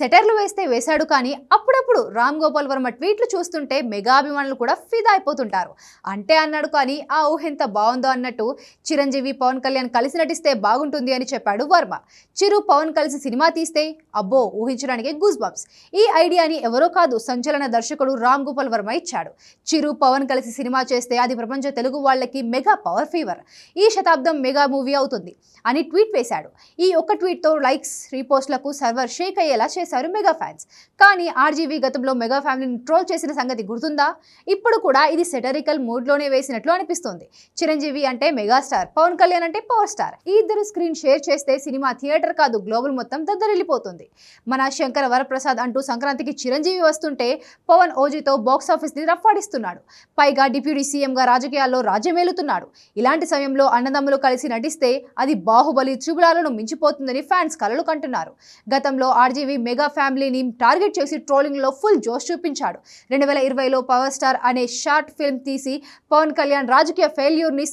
సెటర్లు వేస్తే వేశాడు కానీ అప్పుడప్పుడు రామ్ గోపాల్ వర్మ ట్వీట్లు చూస్తుంటే మెగా అభిమానులు కూడా ఫిదా అయిపోతుంటారు. అంటే అన్నాడు కానీ ఆ ఊహ ఎంత బాగుందో అన్నట్టు చిరంజీవి పవన్ కళ్యాణ్ కలిసి నటిస్తే బాగుంటుంది అని చెప్పాడు వర్మ. చిరు పవన్ కలిసి సినిమా తీస్తే అబ్బో ఊహించడానికి గూస్ బంప్స్ ఈ ఐడియాని ఎవరో కాదు సంచలన దర్శకుడు రామ్ గోపాల్ వర్మ ఇచ్చాడు. చిరు పవన్ కలిసి సినిమా చేస్తే అది ప్రపంచ తెలుగు వాళ్ళకి మెగా పవర్ ఫీవర్. ఈ శతాబ్దం మెగా మూవీ అవుతుంది అని ట్వీట్ వేశాడు. ఈ ఒక్క ట్వీట్తో లైక్స్ రీపోస్ట్లకు సర్వర్ షేక్ అయ్యేలా చేశారు మెగా ఫ్యాన్స్. కానీ ఆర్జీవీ గతంలో మెగా ఫ్యామిలీని ట్రోల్ చేసిన సంగతి గుర్తుందా? ఇప్పుడు కూడా ఇది సెటరికల్ మూడ్లోనే వేసినట్లు అనిపిస్తోంది. చిరంజీవి అంటే మెగాస్టార్ పవన్ కళ్యాణ్ అంటే పవర్ స్టార్. ఈ ఇద్దరు స్క్రీన్ షేర్ చేస్తే సినిమా థియేటర్ కాదు గ్లోబల్ మొత్తం దద్దరిల్లిపోతుంది. మన శంకర వరప్రసాద్ అంటూ సంక్రాంతికి చిరంజీవి వస్తుంటే పవన్ ఓజీతో బాక్స్ ఆఫీస్ని రఫాడిస్తున్నాడు పైగా డిప్యూటీ సీఎంగా రాజకీయాల్లో రాజ్యమేలుతున్నాడు. ఇలాంటి సమయంలో అన్నదమ్ములు కలిసి నటిస్తే అది బాహుబలి త్రిబులాలను మించిపోతుందని ఫ్యాన్స్ కలలు కంటున్నారు. గతంలో ఆర్జీవీ మెగా ఫ్యామిలీని టార్గెట్ చేసి ట్రోలింగ్లో ఫుల్ జోష్ చూపించాడు. రెండు వేల ఇరవైలో పవర్ స్టార్ అనే షార్ట్ ఫిల్మ్ తీసి పవన్ కళ్యాణ్ రాజకీయ ఫెయిల్యూర్ని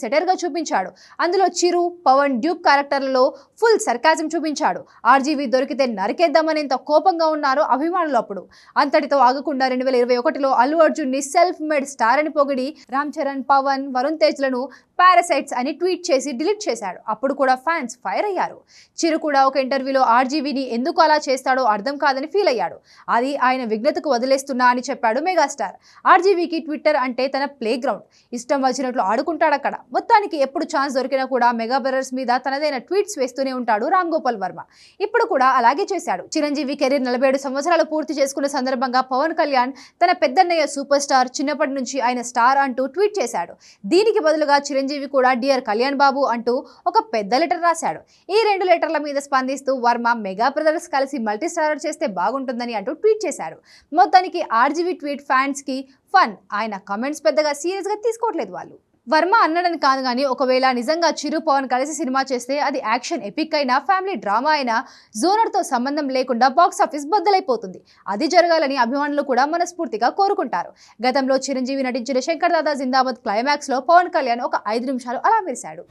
చూపించాడు. అందులో చిరు పవన్ డ్యూక్ క్యారెక్టర్లలో ఫుల్ సర్కాజం చూపించాడు. ఆర్జీవీ దొరికితే నరికేద్దామనేంత కోపంగా ఉన్నారు అభిమానులు అప్పుడు. అంతటితో ఆగకుండా రెండు వేల ఇరవై ఒకటిలో అల్లు అర్జున్ని సెల్ఫ్ మేడ్ స్టార్ అని పొగిడి రామ్ చరణ్ పవన్ వరుణ్ తేజ్లను పారాసైట్స్ అని ట్వీట్ చేసి డిలీట్ చేశాడు. అప్పుడు కూడా ఫ్యాన్స్ ఫైర్ అయ్యారు. చిరు కూడా ఒక ఇంటర్వ్యూలో ఆర్జీవీని ఎందుకు అలా చేస్తాడో అర్థం కాదని ఫీల్ అయ్యాడు. అది ఆయన విఘ్నతకు వదిలేస్తున్నా అని చెప్పాడు మెగాస్టార్. ఆర్జీవీకి ట్విట్టర్ అంటే తన ప్లే గ్రౌండ్ ఇష్టం వచ్చినట్లు ఆడుకుంటాడు అక్కడ. మొత్తానికి ఎప్పుడు ఛాన్స్ దొరికినా కూడా మెగా బ్రదర్స్ మీద తనదైన ట్వీట్స్ వేస్తూనే ఉంటాడు రామ్ గోపాల్ వర్మ. ఇప్పుడు కూడా అలాగే చేశాడు. చిరంజీవి కెరీర్ నలభై ఏడు సంవత్సరాలు పూర్తి చేసుకున్న సందర్భంగా పవన్ కళ్యాణ్ తన పెద్దన్నయ్య సూపర్ స్టార్ చిన్నప్పటి నుంచి ఆయన స్టార్ అంటూ ట్వీట్ చేశాడు. దీనికి బదులుగా చిరంజీవి కూడా డియర్ కళ్యాణ్ బాబు అంటూ ఒక పెద్ద లెటర్ రాశాడు. ఈ రెండు లెటర్ల మీద స్పందిస్తూ వర్మ మెగా బ్రదర్స్ కలిసి మల్టీ స్టారర్ చేస్తే బాగుంటుందని అంటూ ట్వీట్ చేశాడు మొత్తానికి ఆర్జీవీ ట్వీట్ ఫ్యాన్స్కి ఫన్. ఆయన కమెంట్స్ పెద్దగా సీరియస్గా తీసుకోవట్లేదు వాళ్ళు. వర్మ అన్నడని కాదు కానీ ఒకవేళ నిజంగా చిరు పవన్ కలిసి సినిమా చేస్తే అది యాక్షన్ ఎపిక్ అయినా ఫ్యామిలీ డ్రామా అయినా జోనర్తో సంబంధం లేకుండా బాక్స్ ఆఫీస్ బద్దలైపోతుంది. అది జరగాలని అభిమానులు కూడా మనస్ఫూర్తిగా కోరుకుంటారు. గతంలో చిరంజీవి నటించిన శంకర్ దాదా జిందాబాద్ క్లైమాక్స్లో పవన్ కళ్యాణ్ ఒక ఐదు నిమిషాలు అలా మెరిశాడు.